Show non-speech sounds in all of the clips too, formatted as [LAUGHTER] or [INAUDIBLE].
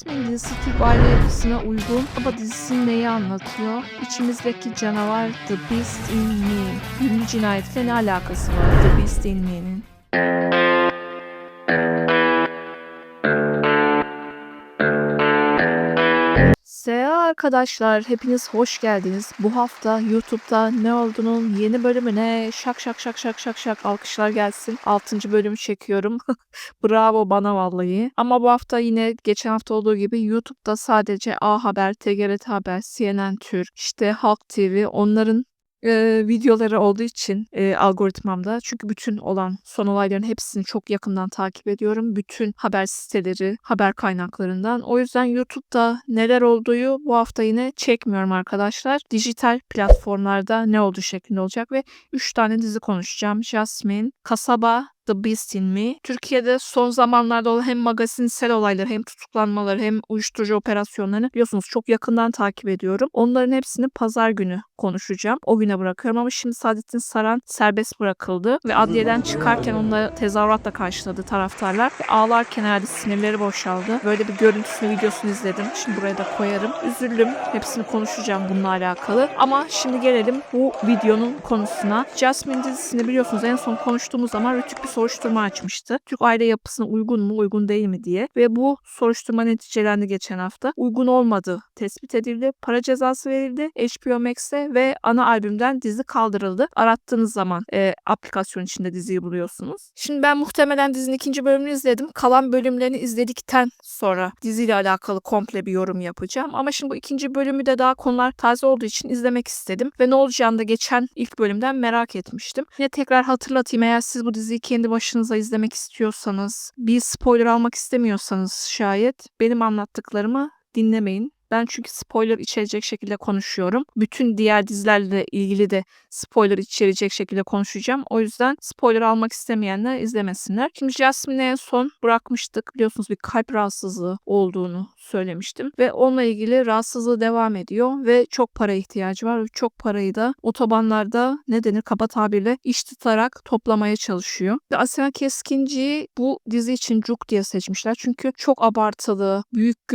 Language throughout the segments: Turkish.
Jasmine dizisi Türk aile yapısına uygun ama dizisi neyi anlatıyor? İçimizdeki canavar The Beast in Me. Ünlü cinayetle ne alakası var The Beast in Me'nin? Arkadaşlar, hepiniz hoş geldiniz. Bu hafta YouTube'da ne olduğunun yeni bölümüne şak şak şak şak şak şak alkışlar gelsin. 6. bölümü çekiyorum. [LAUGHS] Bravo bana vallahi. Ama bu hafta yine geçen hafta olduğu gibi YouTube'da sadece A Haber, TGRT Haber, CNN Türk, işte Halk TV onların e, videoları olduğu için e, algoritmamda çünkü bütün olan son olayların hepsini çok yakından takip ediyorum. Bütün haber siteleri, haber kaynaklarından. O yüzden YouTube'da neler olduğu bu hafta yine çekmiyorum arkadaşlar. Dijital platformlarda ne olduğu şeklinde olacak ve 3 tane dizi konuşacağım. Jasmine, Kasaba, The Beast in Me. Türkiye'de son zamanlarda olan hem magazinsel olayları hem tutuklanmaları hem uyuşturucu operasyonlarını biliyorsunuz çok yakından takip ediyorum. Onların hepsini pazar günü konuşacağım. O güne bırakıyorum ama şimdi Saadettin Saran serbest bırakıldı ve adliyeden çıkarken onunla tezahüratla karşıladı taraftarlar. Ve ağlarken herhalde sinirleri boşaldı. Böyle bir görüntüsünü videosunu izledim. Şimdi buraya da koyarım. Üzüldüm. Hepsini konuşacağım bununla alakalı. Ama şimdi gelelim bu videonun konusuna. Jasmine dizisini biliyorsunuz en son konuştuğumuz zaman Rütük bir soruşturma açmıştı. Türk aile yapısına uygun mu uygun değil mi diye. Ve bu soruşturma neticelendi geçen hafta. Uygun olmadığı tespit edildi. Para cezası verildi. HBO Max'e ve ana albümden dizi kaldırıldı. Arattığınız zaman e, aplikasyon içinde diziyi buluyorsunuz. Şimdi ben muhtemelen dizinin ikinci bölümünü izledim. Kalan bölümlerini izledikten sonra diziyle alakalı komple bir yorum yapacağım. Ama şimdi bu ikinci bölümü de daha konular taze olduğu için izlemek istedim. Ve ne olacağını da geçen ilk bölümden merak etmiştim. Yine tekrar hatırlatayım eğer siz bu diziyi kendi başınıza izlemek istiyorsanız, bir spoiler almak istemiyorsanız şayet benim anlattıklarımı dinlemeyin. Ben çünkü spoiler içerecek şekilde konuşuyorum. Bütün diğer dizilerle ilgili de spoiler içerecek şekilde konuşacağım. O yüzden spoiler almak istemeyenler izlemesinler. Şimdi Jasmine'e en son bırakmıştık. Biliyorsunuz bir kalp rahatsızlığı olduğunu söylemiştim. Ve onunla ilgili rahatsızlığı devam ediyor ve çok para ihtiyacı var. Çok parayı da otobanlarda ne denir kaba tabirle iş tutarak toplamaya çalışıyor. Ve Asena Keskinci'yi bu dizi için Cuk diye seçmişler. Çünkü çok abartılı, büyük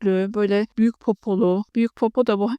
gözlü, böyle büyük popolu, büyük popo da bu.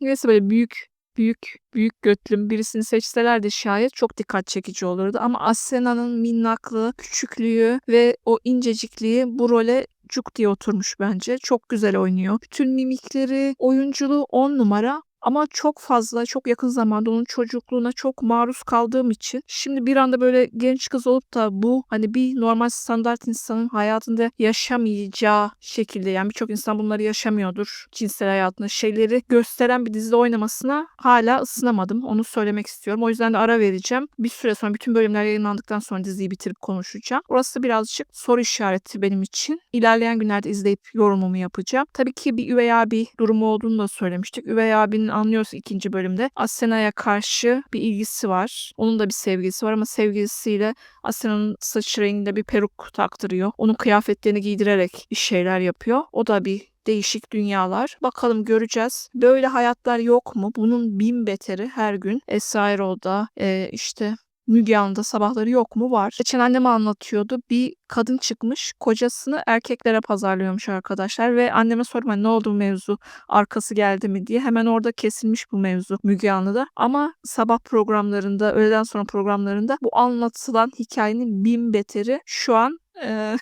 Neyse böyle büyük büyük büyük götlüm birisini seçselerdi şayet çok dikkat çekici olurdu. Ama Asena'nın minnaklığı, küçüklüğü ve o incecikliği bu role cuk diye oturmuş bence. Çok güzel oynuyor. Bütün mimikleri, oyunculuğu on numara. Ama çok fazla, çok yakın zamanda onun çocukluğuna çok maruz kaldığım için şimdi bir anda böyle genç kız olup da bu hani bir normal standart insanın hayatında yaşamayacağı şekilde yani birçok insan bunları yaşamıyordur cinsel hayatında şeyleri gösteren bir dizide oynamasına hala ısınamadım. Onu söylemek istiyorum. O yüzden de ara vereceğim. Bir süre sonra bütün bölümler yayınlandıktan sonra diziyi bitirip konuşacağım. Orası birazcık soru işareti benim için. İlerleyen günlerde izleyip yorumumu yapacağım. Tabii ki bir üvey abi durumu olduğunu da söylemiştik. Üvey abinin anlıyoruz ikinci bölümde. Asena'ya karşı bir ilgisi var. Onun da bir sevgilisi var ama sevgilisiyle Asena'nın saç renginde bir peruk taktırıyor. Onun kıyafetlerini giydirerek bir şeyler yapıyor. O da bir değişik dünyalar. Bakalım göreceğiz. Böyle hayatlar yok mu? Bunun bin beteri her gün. Esra Erol'da e, işte Müge Anlı'da sabahları yok mu? Var. Geçen annem anlatıyordu. Bir kadın çıkmış kocasını erkeklere pazarlıyormuş arkadaşlar ve anneme sordum hani ne oldu bu mevzu arkası geldi mi diye hemen orada kesilmiş bu mevzu Müge Anlı'da ama sabah programlarında öğleden sonra programlarında bu anlatılan hikayenin bin beteri şu an e,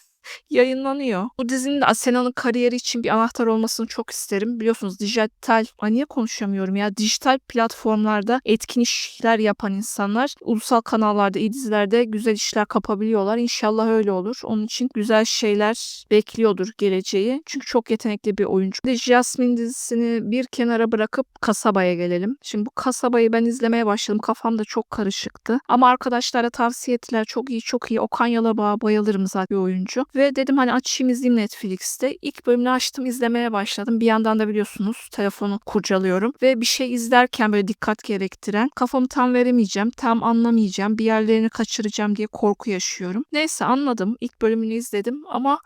yayınlanıyor. Bu dizinin Asena'nın kariyeri için bir anahtar olmasını çok isterim. Biliyorsunuz dijital, niye konuşamıyorum ya? Dijital platformlarda etkin işler yapan insanlar ulusal kanallarda, iyi dizilerde güzel işler kapabiliyorlar. İnşallah öyle olur. Onun için güzel şeyler bekliyordur geleceği. Çünkü çok yetenekli bir oyuncu. De Jasmine dizisini bir kenara bırakıp kasabaya gelelim. Şimdi bu kasabayı ben izlemeye başladım. Kafam da çok karışıktı. Ama arkadaşlara tavsiye ettiler. Çok iyi, çok iyi. Okan Yalabağ'a bayılırım zaten bir oyuncu. Ve dedim hani açayım izleyeyim Netflix'te. İlk bölümünü açtım izlemeye başladım. Bir yandan da biliyorsunuz telefonu kurcalıyorum. Ve bir şey izlerken böyle dikkat gerektiren kafamı tam veremeyeceğim, tam anlamayacağım, bir yerlerini kaçıracağım diye korku yaşıyorum. Neyse anladım. İlk bölümünü izledim ama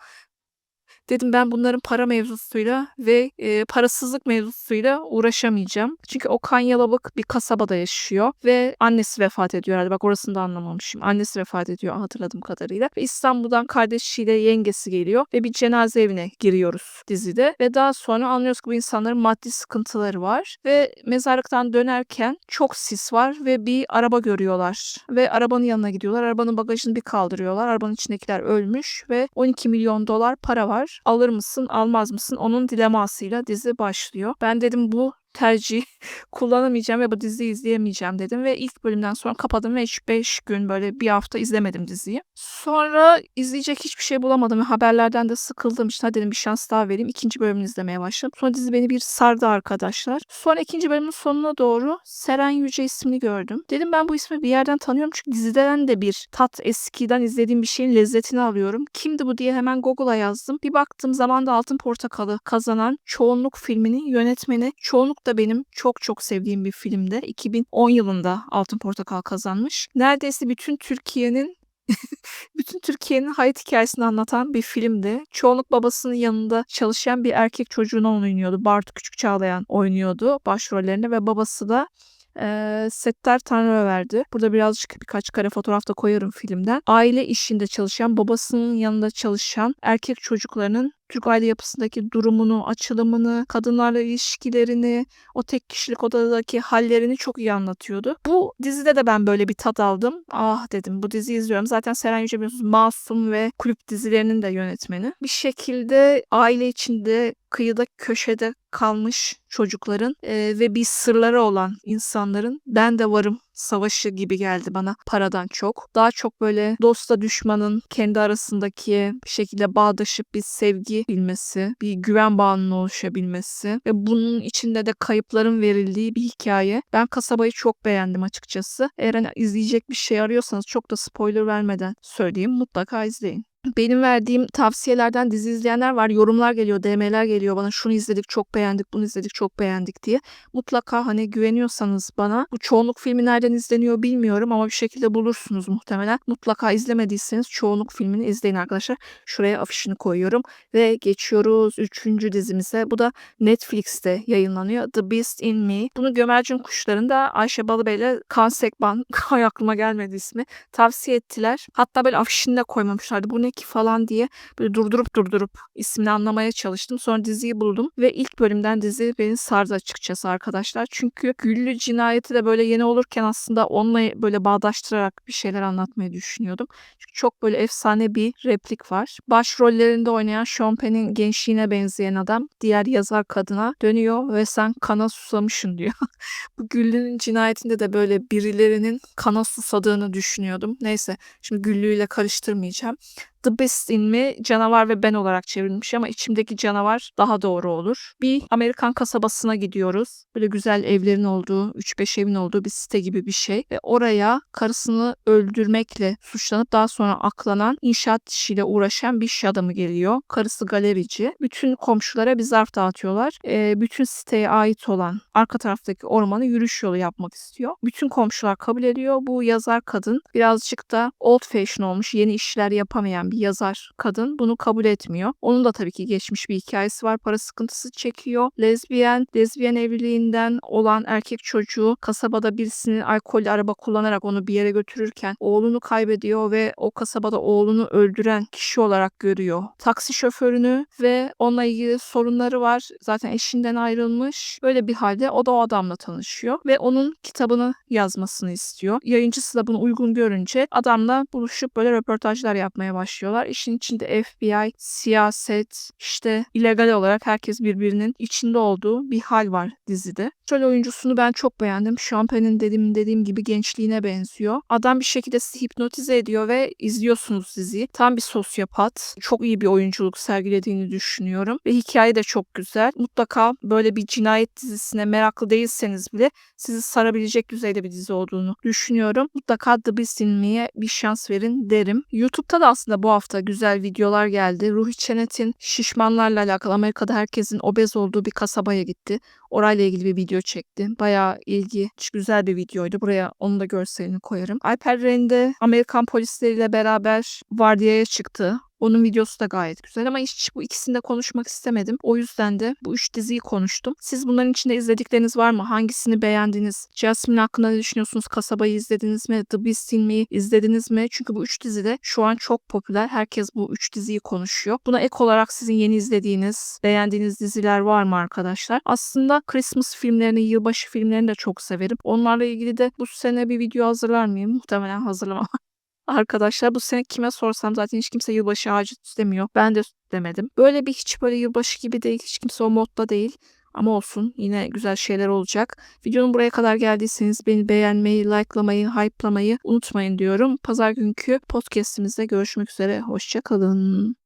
Dedim ben bunların para mevzusuyla ve e, parasızlık mevzusuyla uğraşamayacağım. Çünkü Okan Yalabık bir kasabada yaşıyor ve annesi vefat ediyor herhalde. Bak orasını da anlamamışım. Annesi vefat ediyor hatırladığım kadarıyla. Ve İstanbul'dan kardeşiyle yengesi geliyor ve bir cenaze evine giriyoruz dizide. Ve daha sonra anlıyoruz ki bu insanların maddi sıkıntıları var. Ve mezarlıktan dönerken çok sis var ve bir araba görüyorlar. Ve arabanın yanına gidiyorlar. Arabanın bagajını bir kaldırıyorlar. Arabanın içindekiler ölmüş ve 12 milyon dolar para var. Alır mısın almaz mısın onun dilemasıyla dizi başlıyor. Ben dedim bu tercih [LAUGHS] kullanamayacağım ve bu diziyi izleyemeyeceğim dedim ve ilk bölümden sonra kapadım ve hiç 5 gün böyle bir hafta izlemedim diziyi. Sonra izleyecek hiçbir şey bulamadım ve haberlerden de sıkıldım. İşte hadi dedim bir şans daha vereyim. İkinci bölümünü izlemeye başladım. Sonra dizi beni bir sardı arkadaşlar. Sonra ikinci bölümün sonuna doğru Seren Yüce ismini gördüm. Dedim ben bu ismi bir yerden tanıyorum çünkü diziden de bir tat eskiden izlediğim bir şeyin lezzetini alıyorum. Kimdi bu diye hemen Google'a yazdım. Bir baktım zamanda Altın Portakal'ı kazanan Çoğunluk filminin yönetmeni Çoğunluk da benim çok çok sevdiğim bir filmde. 2010 yılında Altın Portakal kazanmış. Neredeyse bütün Türkiye'nin [LAUGHS] bütün Türkiye'nin hayat hikayesini anlatan bir filmdi. Çoğunluk babasının yanında çalışan bir erkek çocuğuna oynuyordu. Bartu Küçük Çağlayan oynuyordu başrollerini ve babası da Eee, Settar Tanrıverdi. Burada birazcık birkaç kare fotoğraf da koyarım filmden. Aile işinde çalışan, babasının yanında çalışan erkek çocuklarının Türk aile yapısındaki durumunu, açılımını, kadınlarla ilişkilerini, o tek kişilik odadaki hallerini çok iyi anlatıyordu. Bu dizide de ben böyle bir tat aldım. Ah dedim bu diziyi izliyorum. Zaten Seren Yüce biliyorsunuz Masum ve Kulüp dizilerinin de yönetmeni. Bir şekilde aile içinde kıyıda köşede kalmış çocukların e, ve bir sırları olan insanların ben de varım savaşı gibi geldi bana paradan çok. Daha çok böyle dostla düşmanın kendi arasındaki bir şekilde bağdaşıp bir sevgi bilmesi, bir güven bağının oluşabilmesi ve bunun içinde de kayıpların verildiği bir hikaye. Ben kasabayı çok beğendim açıkçası. Eğer hani izleyecek bir şey arıyorsanız çok da spoiler vermeden söyleyeyim mutlaka izleyin. Benim verdiğim tavsiyelerden dizi izleyenler var. Yorumlar geliyor, DM'ler geliyor bana. Şunu izledik, çok beğendik, bunu izledik, çok beğendik diye. Mutlaka hani güveniyorsanız bana bu çoğunluk filmi nereden izleniyor bilmiyorum ama bir şekilde bulursunuz muhtemelen. Mutlaka izlemediyseniz çoğunluk filmini izleyin arkadaşlar. Şuraya afişini koyuyorum ve geçiyoruz 3. dizimize. Bu da Netflix'te yayınlanıyor. The Beast in Me. Bunu Gömercin Kuşları'nda Ayşe Balıbey ile Kaan Sekban, [LAUGHS] aklıma gelmedi ismi, tavsiye ettiler. Hatta böyle afişini de koymamışlardı. Bu ne ki falan diye böyle durdurup durdurup ismini anlamaya çalıştım. Sonra diziyi buldum ve ilk bölümden dizi beni sardı açıkçası arkadaşlar. Çünkü Güllü cinayeti de böyle yeni olurken aslında onunla böyle bağdaştırarak bir şeyler anlatmayı düşünüyordum. Çünkü çok böyle efsane bir replik var. Başrollerinde oynayan Sean Penn'in gençliğine benzeyen adam diğer yazar kadına dönüyor ve sen kana susamışsın diyor. [LAUGHS] Bu Güllü'nün cinayetinde de böyle birilerinin kana susadığını düşünüyordum. Neyse şimdi Güllü ile karıştırmayacağım. The Beast in Me canavar ve ben olarak çevrilmiş ama içimdeki canavar daha doğru olur. Bir Amerikan kasabasına gidiyoruz. Böyle güzel evlerin olduğu, 3-5 evin olduğu bir site gibi bir şey. Ve oraya karısını öldürmekle suçlanıp daha sonra aklanan inşaat işiyle uğraşan bir iş adamı geliyor. Karısı galerici. Bütün komşulara bir zarf dağıtıyorlar. E, bütün siteye ait olan arka taraftaki ormanı yürüyüş yolu yapmak istiyor. Bütün komşular kabul ediyor. Bu yazar kadın birazcık da old fashion olmuş, yeni işler yapamayan bir yazar kadın bunu kabul etmiyor. Onun da tabii ki geçmiş bir hikayesi var. Para sıkıntısı çekiyor. Lezbiyen, lezbiyen evliliğinden olan erkek çocuğu kasabada birisinin alkol araba kullanarak onu bir yere götürürken oğlunu kaybediyor ve o kasabada oğlunu öldüren kişi olarak görüyor. Taksi şoförünü ve onunla ilgili sorunları var. Zaten eşinden ayrılmış. Böyle bir halde o da o adamla tanışıyor ve onun kitabını yazmasını istiyor. Yayıncısı da bunu uygun görünce adamla buluşup böyle röportajlar yapmaya başlıyor başlıyorlar. İşin içinde FBI, siyaset, işte illegal olarak herkes birbirinin içinde olduğu bir hal var dizide. Rol oyuncusunu ben çok beğendim. Sean Penn'in dediğim, dediğim gibi gençliğine benziyor. Adam bir şekilde sizi hipnotize ediyor ve izliyorsunuz diziyi. Tam bir sosyopat. Çok iyi bir oyunculuk sergilediğini düşünüyorum. Ve hikaye de çok güzel. Mutlaka böyle bir cinayet dizisine meraklı değilseniz bile sizi sarabilecek düzeyde bir dizi olduğunu düşünüyorum. Mutlaka The Beast in Me'ye bir şans verin derim. YouTube'da da aslında bu hafta güzel videolar geldi. Ruhi Çenet'in şişmanlarla alakalı Amerika'da herkesin obez olduğu bir kasabaya gitti. Orayla ilgili bir video çekti. Bayağı ilgi, güzel bir videoydu. Buraya onun da görselini koyarım. Alper Rende Amerikan polisleriyle beraber vardiyaya çıktı. Onun videosu da gayet güzel ama hiç bu ikisini de konuşmak istemedim. O yüzden de bu üç diziyi konuştum. Siz bunların içinde izledikleriniz var mı? Hangisini beğendiniz? Jasmine hakkında ne düşünüyorsunuz? Kasabayı izlediniz mi? The Beast in Me izlediniz mi? Çünkü bu üç dizi de şu an çok popüler. Herkes bu üç diziyi konuşuyor. Buna ek olarak sizin yeni izlediğiniz, beğendiğiniz diziler var mı arkadaşlar? Aslında Christmas filmlerini, yılbaşı filmlerini de çok severim. Onlarla ilgili de bu sene bir video hazırlar mıyım? Muhtemelen hazırlamam. [LAUGHS] Arkadaşlar bu sene kime sorsam zaten hiç kimse yılbaşı ağacı süslemiyor. Ben de süslemedim. Böyle bir hiç böyle yılbaşı gibi değil. Hiç kimse o modda değil. Ama olsun yine güzel şeyler olacak. Videonun buraya kadar geldiyseniz beni beğenmeyi, likelamayı, hype'lamayı unutmayın diyorum. Pazar günkü podcastimizde görüşmek üzere. Hoşçakalın.